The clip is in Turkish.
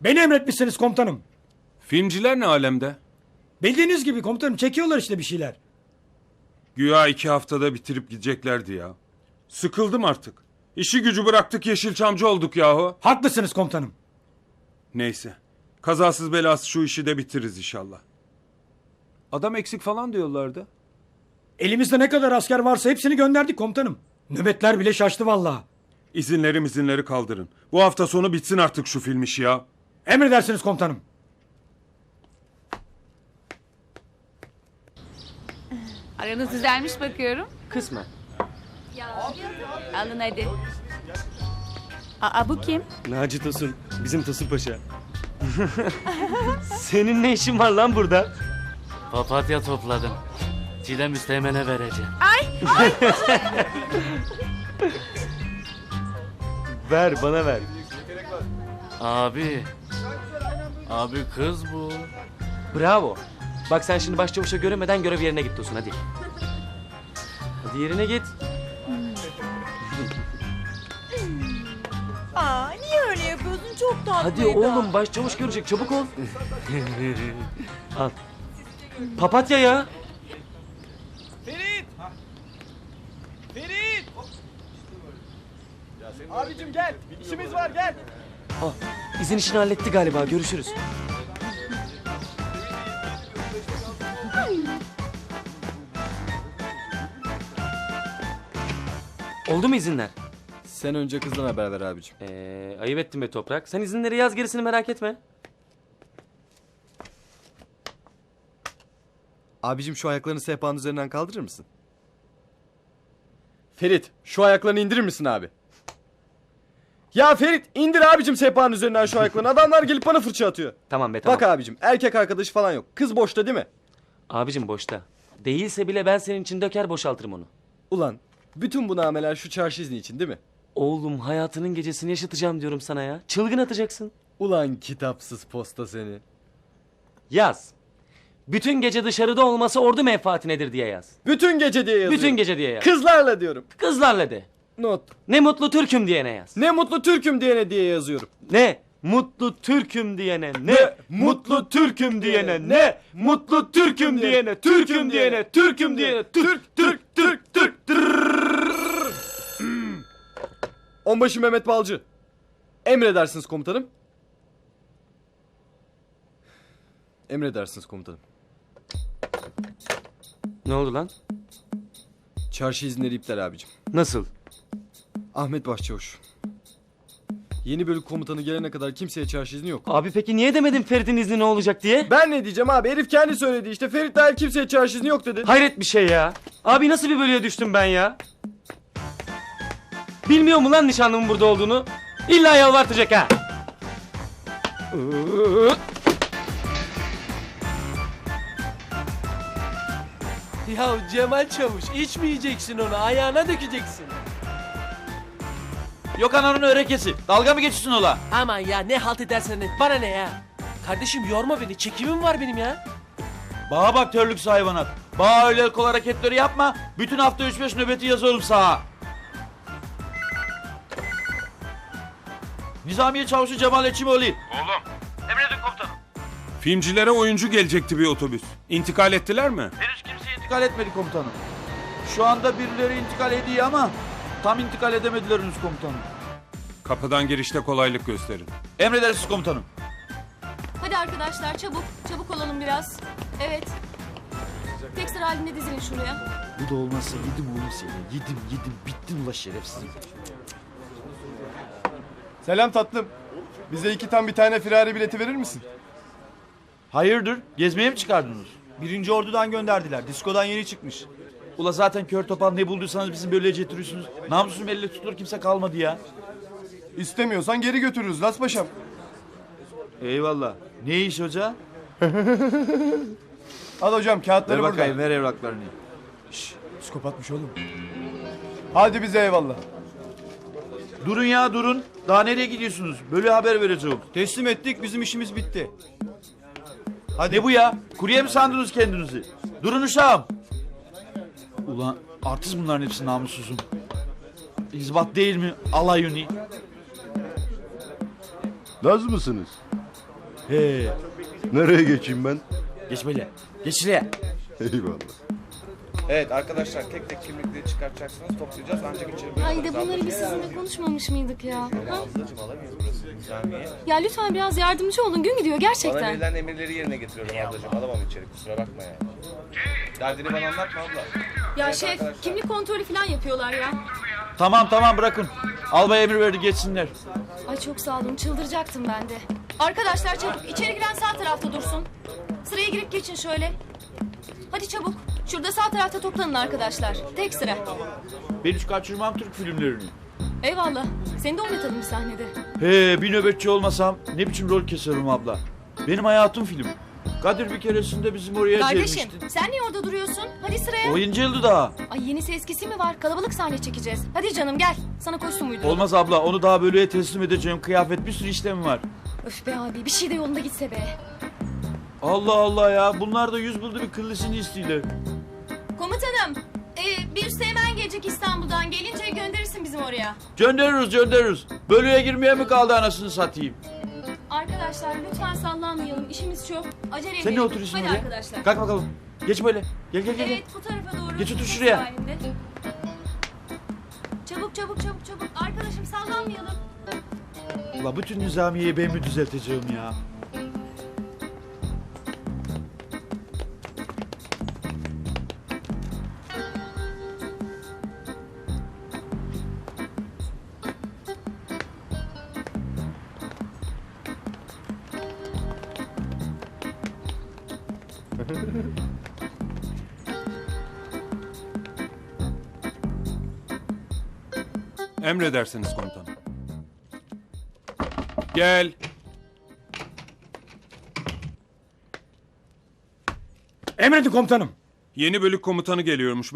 Beni emretmişsiniz komutanım. Filmciler ne alemde? Bildiğiniz gibi komutanım çekiyorlar işte bir şeyler. Güya iki haftada bitirip gideceklerdi ya. Sıkıldım artık. İşi gücü bıraktık Yeşilçamcı olduk yahu. Haklısınız komutanım. Neyse. Kazasız belasız şu işi de bitiririz inşallah. Adam eksik falan diyorlardı. Elimizde ne kadar asker varsa hepsini gönderdik komutanım. Nöbetler bile şaştı vallahi. İzinleri izinleri kaldırın. Bu hafta sonu bitsin artık şu film işi ya. Emredersiniz komutanım. Aranız düzelmiş bakıyorum. Kısmen. Alın hadi. Aa bu kim? Naci Tosun. Bizim Tosun Paşa. Senin ne işin var lan burada? Papatya topladım. Çilem üsteğmene vereceğim. Ver bana ver. Abi. Abi kız bu. Bravo. Bak sen şimdi başçavuşa göremeden görev yerine git Tosun hadi. Hadi yerine git. Aa niye öyle yapıyorsun? Çok tatlıydı. Hadi oğlum başçavuş görecek çabuk ol. Al. Papatya ya. Abicim gel. İşimiz var gel. Al. İzin işini halletti galiba görüşürüz. Oldu mu izinler? Sen önce kızdan haber ver abicim. Ee, ayıp ettim be Toprak. Sen izinleri yaz gerisini merak etme. Abicim şu ayaklarını sehpanın üzerinden kaldırır mısın? Ferit şu ayaklarını indirir misin abi? Ya Ferit indir abicim sehpanın üzerinden şu ayaklarını. Adamlar gelip bana fırça atıyor. Tamam be tamam. Bak abicim erkek arkadaşı falan yok. Kız boşta değil mi? Abicim boşta. Değilse bile ben senin için döker boşaltırım onu. Ulan bütün bu nameler şu çarşı izni için değil mi? Oğlum hayatının gecesini yaşatacağım diyorum sana ya. Çılgın atacaksın. Ulan kitapsız posta seni. Yaz. Bütün gece dışarıda olması ordu menfaatinedir diye yaz. Bütün gece diye yazıyorum. Bütün gece diye yaz. Kızlarla diyorum. Kızlarla de. Not. Ne mutlu Türk'üm diyene yaz. Ne mutlu Türk'üm diyene diye yazıyorum. Ne mutlu Türk'üm diyene ne mutlu Türk'üm diyene ne mutlu Türk'üm diyene Türk'üm diyene Türk'üm diyene Türk Türk Türk Türk Onbaşı Mehmet Balcı. Emredersiniz komutanım. Emredersiniz komutanım. Ne oldu lan? Çarşı izinleri iptal abicim. Nasıl? Ahmet Başçavuş. Yeni bölük komutanı gelene kadar kimseye çarşı izni yok. Abi peki niye demedin Ferit'in izni ne olacak diye? Ben ne diyeceğim abi? Herif kendi söyledi işte. Ferit dahil kimseye çarşı izni yok dedi. Hayret bir şey ya. Abi nasıl bir bölüye düştüm ben ya? Bilmiyor mu lan nişanlımın burada olduğunu? İlla yalvartacak ha. Ya Cemal Çavuş içmeyeceksin onu ayağına dökeceksin. Yok ananın örekesi. Dalga mı geçiyorsun ola? Aman ya ne halt edersen et bana ne ya. Kardeşim yorma beni çekimim var benim ya. Bana bak törlük hayvanat. Bana öyle kol hareketleri yapma. Bütün hafta 3-5 nöbeti yazıyorum sağa. Nizamiye Çavuşu Cemal Eçimoğlu. Filmcilere oyuncu gelecekti bir otobüs. İntikal ettiler mi? Henüz kimse intikal etmedi komutanım. Şu anda birileri intikal ediyor ama tam intikal edemediler henüz komutanım. Kapıdan girişte kolaylık gösterin. Emredersiniz komutanım. Hadi arkadaşlar çabuk. Çabuk olalım biraz. Evet. Tek sıra halinde dizilin şuraya. Bu da olmazsa yedim oğlum seni. Yedim yedim bittin ula şerefsiz. Selam tatlım. Bize iki tam bir tane firari bileti verir misin? Hayırdır? Gezmeye mi çıkardınız? Birinci ordudan gönderdiler. Diskodan yeni çıkmış. Ula zaten kör topal ne bulduysanız bizim böyle getiriyorsunuz. Namusum elle tutulur kimse kalmadı ya. İstemiyorsan geri götürürüz Las Paşam. Eyvallah. Ne iş hoca? Al hocam kağıtları Ver burada. bakayım ver evraklarını. Psikopatmış oğlum. Hadi bize eyvallah. Durun ya durun. Daha nereye gidiyorsunuz? Böyle haber vereceğim. Teslim ettik bizim işimiz bitti. Hadi. Ne bu ya? Kurye mi sandınız kendinizi? Durun uşağım. Ulan artist bunların hepsi namussuzum. İzbat değil mi? Alayuni. Laz mısınız? He. Nereye geçeyim ben? Geç böyle. Geç şuraya. Eyvallah. Evet arkadaşlar tek tek kimlikleri çıkartacaksınız toplayacağız ancak içeri Ay de bunları biz sizinle konuşmamış mıydık ya? Ha? Ablacım alamayız burası nizamiye. Ya lütfen biraz yardımcı olun. Gün gidiyor Bana gerçekten. verilen emirleri yerine getiriyorum ablacım alamam içeri kusura bakma ya. Derdini bana anlatma abla. Ya şef kimlik kontrolü falan yapıyorlar ya. Tamam tamam bırakın. Albay emir verdi geçsinler. Ay çok sağ olun çıldıracaktım ben de. Arkadaşlar çabuk içeri giren sağ tarafta dursun. Sıraya girip geçin şöyle. Hadi çabuk. Şurada sağ tarafta toplanın arkadaşlar. Tek sıra. Ben hiç kaçırmam Türk filmlerini. Eyvallah. Seni de oynatalım bir sahnede. He bir nöbetçi olmasam ne biçim rol keserim abla. Benim hayatım film. Kadir bir keresinde bizim oraya Kardeşim gelmişti. sen niye orada duruyorsun? Hadi sıraya. Oyuncu yıldı daha. Ay yenisi eskisi mi var? Kalabalık sahne çekeceğiz. Hadi canım gel. Sana kostüm uyduralım. Olmaz abla onu daha bölüye teslim edeceğim. Kıyafet bir sürü işlem var. Öf be abi bir şey de yolunda gitse be. Allah Allah ya bunlar da yüz buldu bir kıllısını istiyorlar. Komutanım. Ee, bir Üsteğmen gelecek İstanbul'dan. Gelince gönderirsin bizim oraya. Göndeririz göndeririz. Bölüye girmeye mi kaldı anasını satayım? Arkadaşlar lütfen sallanmayalım. İşimiz çok. Acele edelim. Sen ne oturuyorsun Hadi oraya? arkadaşlar. Kalk bakalım. Geç böyle. Gel gel gel. Evet bu tarafa doğru. Geç otur şuraya. Çabuk çabuk çabuk çabuk. Arkadaşım sallanmayalım. La bütün nizamiyeyi ben mi düzelteceğim ya? Emredersiniz komutanım. Gel. Emredin komutanım. Yeni bölük komutanı geliyormuş.